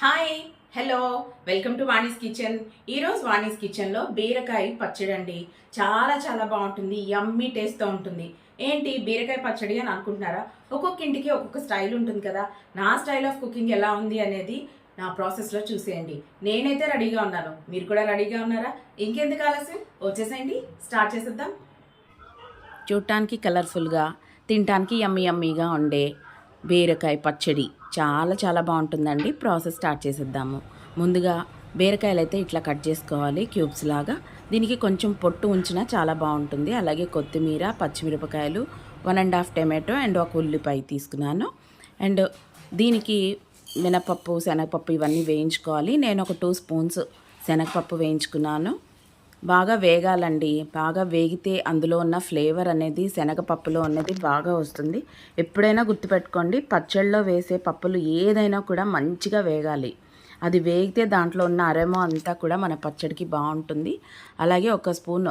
Hi hello welcome to Vani's kitchen. ఈరోజు వాణీస్ కిచెన్లో బీరకాయ పచ్చడి అండి. చాలా చాలా బాగుంటుంది యమ్మీ టేస్ట్తో ఉంటుంది. ఏంటి బీరకాయ పచ్చడి అని అనుకుంటున్నారా? ఒక్కొక్క ఇంటికి ఒక్కొక్క స్టైల్ ఉంటుంది కదా. నా స్టైల్ ఆఫ్ కుకింగ్ ఎలా ఉంది అనేది నా ప్రాసెస్లో చూసేయండి. నేనైతే రెడీగా ఉన్నాను. మీరు కూడా రెడీగా ఉన్నారా? ఇంకెందుకు ఆలస్యం? వచ్చేసేయండి స్టార్ట్ చేసేద్దాం. చూడటానికి కలర్ఫుల్గా తినటానికి యమ్మీ యమ్మీగా ఉండే బీరకాయ పచ్చడి. చాలా చాలా బాగుంటుందండి. ప్రాసెస్ స్టార్ట్ చేసేద్దాము. ముందుగా బీరకాయలు అయితే ఇట్లా కట్ చేసుకోవాలి క్యూబ్స్ లాగా. దీనికి కొంచెం పొట్టు ఉంచినా చాలా బాగుంటుంది. అలాగే కొత్తిమీర పచ్చిమిరపకాయలు one and half tomato and ఒక ఉల్లిపాయ తీసుకున్నాను. అండ్ దీనికి మినపప్పు శనగపప్పు ఇవన్నీ వేయించుకోవాలి. నేను ఒక టూ స్పూన్స్ శనగపప్పు వేయించుకున్నాను. బాగా వేగాలండి. బాగా వేగితే అందులో ఉన్న ఫ్లేవర్ అనేది శనగపప్పులో ఉన్నది బాగా వస్తుంది. ఎప్పుడైనా గుర్తుపెట్టుకోండి పచ్చళ్ళలో వేసే పప్పులు ఏదైనా కూడా మంచిగా వేగాలి. అది వేగితే దాంట్లో ఉన్న అరెమో అంతా కూడా మన పచ్చడికి బాగుంటుంది. అలాగే ఒక స్పూన్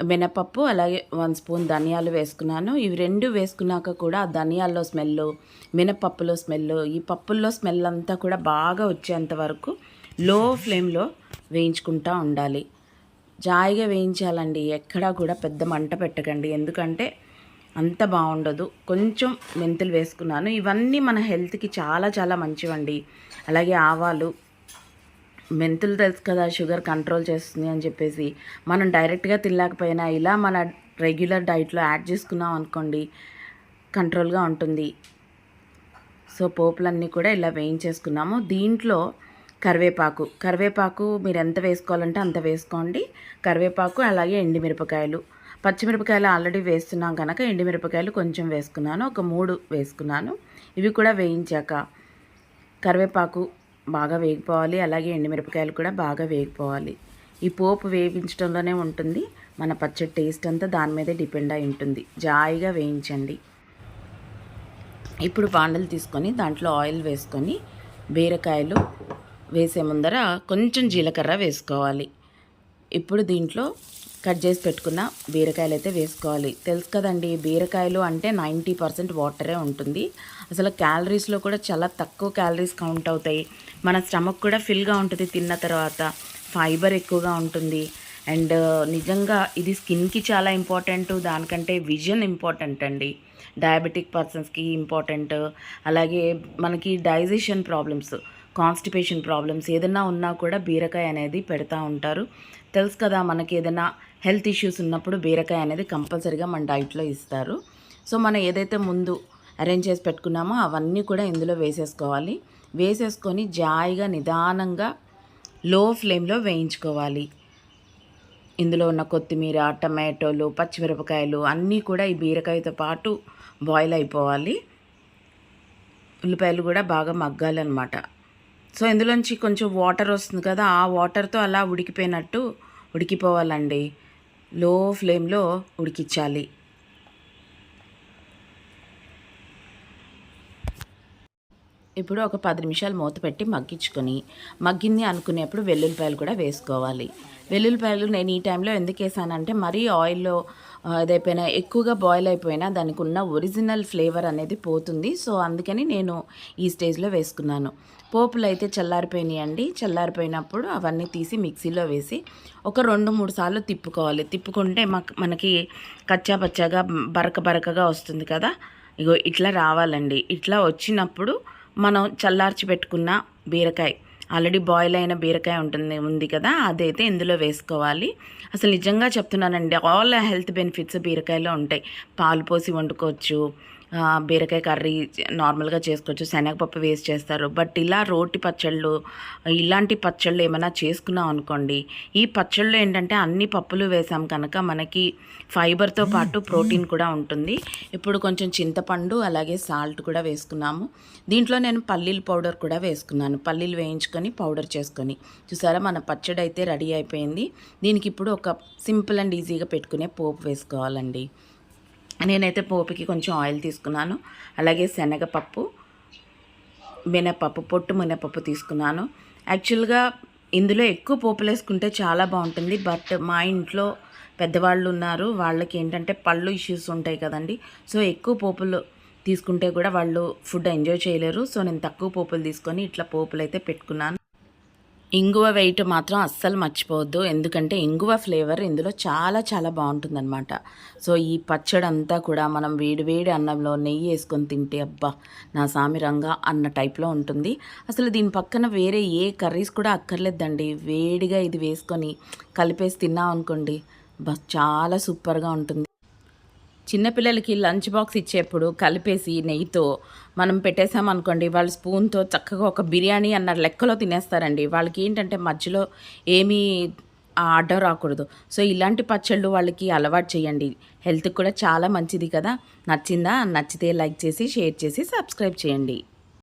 మినపప్పు అలాగే వన్ స్పూన్ ధనియాలు వేసుకున్నాను. ఇవి రెండు వేసుకున్నాక కూడా ఆ ధనియాల్లో స్మెల్ మినపప్పులో స్మెల్ ఈ పప్పుల్లో స్మెల్ అంతా కూడా బాగా వచ్చేంత వరకు లో ఫ్లేమ్లో వేయించుకుంటూ ఉండాలి. జాయిగా వేయించాలండి. ఎక్కడా కూడా పెద్ద మంట పెట్టకండి. ఎందుకంటే అంత బాగుండదు. కొంచెం మెంతులు వేసుకున్నాను. ఇవన్నీ మన హెల్త్కి చాలా చాలా మంచివండి. అలాగే ఆవాలు. మెంతులు తెలుసు కదా షుగర్ కంట్రోల్ చేస్తుంది అని చెప్పేసి. మనం డైరెక్ట్గా తినలేకపోయినా ఇలా మన రెగ్యులర్ డైట్లో యాడ్ చేసుకున్నాం అనుకోండి కంట్రోల్గా ఉంటుంది. సో పోపులన్నీ కూడా ఇలా వేయించేసుకున్నాము. దీంట్లో కరివేపాకు. కరివేపాకు మీరు ఎంత వేసుకోవాలంటే అంత వేసుకోండి. కరివేపాకు అలాగే ఎండిమిరపకాయలు. పచ్చిమిరపకాయలు ఆల్రెడీ వేస్తున్నాం కనుక ఎండిమిరపకాయలు కొంచెం వేసుకున్నాను. ఒక మూడు వేసుకున్నాను. ఇవి కూడా వేయించాక కరివేపాకు బాగా వేగిపోవాలి. అలాగే ఎండిమిరపకాయలు కూడా బాగా వేగిపోవాలి. ఈ పోపు వేయించడంలోనే ఉంటుంది. మన పచ్చడి టేస్ట్ అంతా దాని మీదే డిపెండ్ అయి ఉంటుంది. జాయిగా వేయించండి. ఇప్పుడు పాండలు తీసుకొని దాంట్లో ఆయిల్ వేసుకొని బీరకాయలు వేసే ముందర కొంచెం జీలకర్ర వేసుకోవాలి. ఇప్పుడు దీంట్లో కట్ చేసి పెట్టుకున్న బీరకాయలు అయితే వేసుకోవాలి. తెలుసు కదండి బీరకాయలు అంటే నైంటీ పర్సెంట్ వాటరే ఉంటుంది. అసలు క్యాలరీస్లో కూడా చాలా తక్కువ క్యాలరీస్ కౌంట్ అవుతాయి. మన స్టమక్ కూడా ఫిల్గా ఉంటుంది తిన్న తర్వాత. ఫైబర్ ఎక్కువగా ఉంటుంది. అండ్ నిజంగా ఇది స్కిన్కి చాలా ఇంపార్టెంట్ దానికంటే విజన్ ఇంపార్టెంట్ అండి. డయాబెటిక్ పర్సన్స్కి ఇంపార్టెంట్. అలాగే మనకి డైజెషన్ ప్రాబ్లమ్స్. కాన్స్టిపేషన్ ప్రాబ్లమ్స్ ఏదైనా ఉన్నా కూడా బీరకాయ అనేది పెడతా ఉంటారు. తెలుసు కదా మనకి ఏదైనా హెల్త్ ఇష్యూస్ ఉన్నప్పుడు బీరకాయ అనేది కంపల్సరీగా మన డైట్లో ఇస్తారు. సో మనం ఏదైతే ముందు అరేంజ్ చేసి పెట్టుకున్నామో అవన్నీ కూడా ఇందులో వేసేసుకోవాలి. వేసేసుకొని జాయిగా నిదానంగా లో ఫ్లేమ్లో వేయించుకోవాలి. ఇందులో ఉన్న కొత్తిమీర టమాటోలు పచ్చిమిరపకాయలు అన్నీ కూడా ఈ బీరకాయతో పాటు బాయిల్ అయిపోవాలి. ఉల్లిపాయలు కూడా బాగా మగ్గాలన్నమాట. సో ఇందులోంచి కొంచెం వాటర్ వస్తుంది కదా ఆ వాటర్తో అలా ఉడికిపోయినట్టు ఉడికిపోవాలండి. లో ఫ్లేమ్లో ఉడికించాలి. ఇప్పుడు ఒక పది నిమిషాలు మూత పెట్టి మగ్గించుకొని మగ్గింది అనుకునేప్పుడు వెల్లుల్లిపాయలు కూడా వేసుకోవాలి. వెల్లుల్లిపాయలు నేను ఈ టైంలో ఎందుకు వేసానంటే మరీ ఆయిల్లో అదైపోయినా ఎక్కువగా బాయిల్ అయిపోయినా దానికి ఉన్న ఒరిజినల్ ఫ్లేవర్ అనేది పోతుంది. సో అందుకని నేను ఈ స్టేజ్లో వేసుకున్నాను. పోపులు అయితే చల్లారిపోయినాయండి. చల్లారిపోయినప్పుడు అవన్నీ తీసి మిక్సీలో వేసి ఒక రెండు మూడు సార్లు తిప్పుకోవాలి. తిప్పుకుంటే మనకి కచ్చా పచ్చాగా బరక బరకగా వస్తుంది కదా? ఇగో ఇట్లా రావాలండి. ఇట్లా వచ్చినప్పుడు మనం చల్లార్చి పెట్టుకున్న బీరకాయ. ఆల్రెడీ బాయిల్ అయిన బీరకాయ ఉంటుంది ఉంది కదా అదైతే ఇందులో వేసుకోవాలి. అసలు నిజంగా చెప్తున్నానండి ఆల్ హెల్త్ బెనిఫిట్స్ బీరకాయలో ఉంటాయి. పాలు పోసి వండుకోవచ్చు బీరకాయ కర్రీ నార్మల్గా చేసుకోవచ్చు. శనగపప్పు వేస్ట్ చేస్తారు. బట్ ఇలా రోటి పచ్చళ్ళు ఇలాంటి పచ్చళ్ళు ఏమైనా చేసుకున్నాం అనుకోండి ఈ పచ్చళ్ళు ఏంటంటే అన్ని పప్పులు వేసాం కనుక మనకి ఫైబర్తో పాటు ప్రోటీన్ కూడా ఉంటుంది. ఇప్పుడు కొంచెం చింతపండు అలాగే సాల్ట్ కూడా వేసుకున్నాము. దీంట్లో నేను పల్లీల పౌడర్ కూడా వేసుకున్నాను. పల్లీలు వేయించుకొని పౌడర్ చేసుకొని. చూసారా మన పచ్చడి అయితే రెడీ అయిపోయింది. దీనికి ఇప్పుడు ఒక సింపుల్ అండ్ ఈజీగా పెట్టుకునే పోపు వేసుకోవాలండి. నేనైతే పోపుకి కొంచెం ఆయిల్ తీసుకున్నాను. అలాగే శనగపప్పు మినపప్పు పొట్టు మినపప్పు తీసుకున్నాను. యాక్చువల్గా ఇందులో ఎక్కువ పోపులు వేసుకుంటే చాలా బాగుంటుంది. బట్ మా ఇంట్లో పెద్దవాళ్ళు ఉన్నారు. వాళ్ళకి ఏంటంటే పళ్ళు ఇష్యూస్ ఉంటాయి కదండి. సో ఎక్కువ పోపులు తీసుకుంటే కూడా వాళ్ళు ఫుడ్ ఎంజాయ్ చేయలేరు. సో నేను తక్కువ పోపులు తీసుకొని ఇట్లా పోపులు అయితే పెట్టుకున్నాను. ఇంగువ వేయటం మాత్రం అస్సలు మర్చిపోవద్దు. ఎందుకంటే ఇంగువ ఫ్లేవర్ ఇందులో చాలా చాలా బాగుంటుందన్నమాట. సో ఈ పచ్చడి అంతా కూడా మనం వేడి వేడి అన్నంలో నెయ్యి వేసుకొని తింటే అబ్బా నా సామిరంగా అన్న టైప్లో ఉంటుంది. అసలు దీని పక్కన వేరే ఏ కర్రీస్ కూడా అక్కర్లేదండి. వేడిగా ఇది వేసుకొని కలిపేసి తిన్నాం అనుకోండి బస్ చాలా సూపర్గా ఉంటుంది. చిన్నపిల్లలకి లంచ్ బాక్స్ ఇచ్చేప్పుడు కలిపేసి నెయ్యితో మనం పెట్టేసామనుకోండి వాళ్ళు స్పూన్తో చక్కగా ఒక బిర్యానీ అన్న లెక్కలో తినేస్తారండి. వాళ్ళకి ఏంటంటే మధ్యలో ఏమీ ఆర్డర్ రాకూడదు. సో ఇలాంటి పచ్చళ్ళు వాళ్ళకి అలవాటు చేయండి. హెల్త్కి కూడా చాలా మంచిది కదా. నచ్చిందా? నచ్చితే లైక్ చేసి షేర్ చేసి సబ్స్క్రైబ్ చేయండి.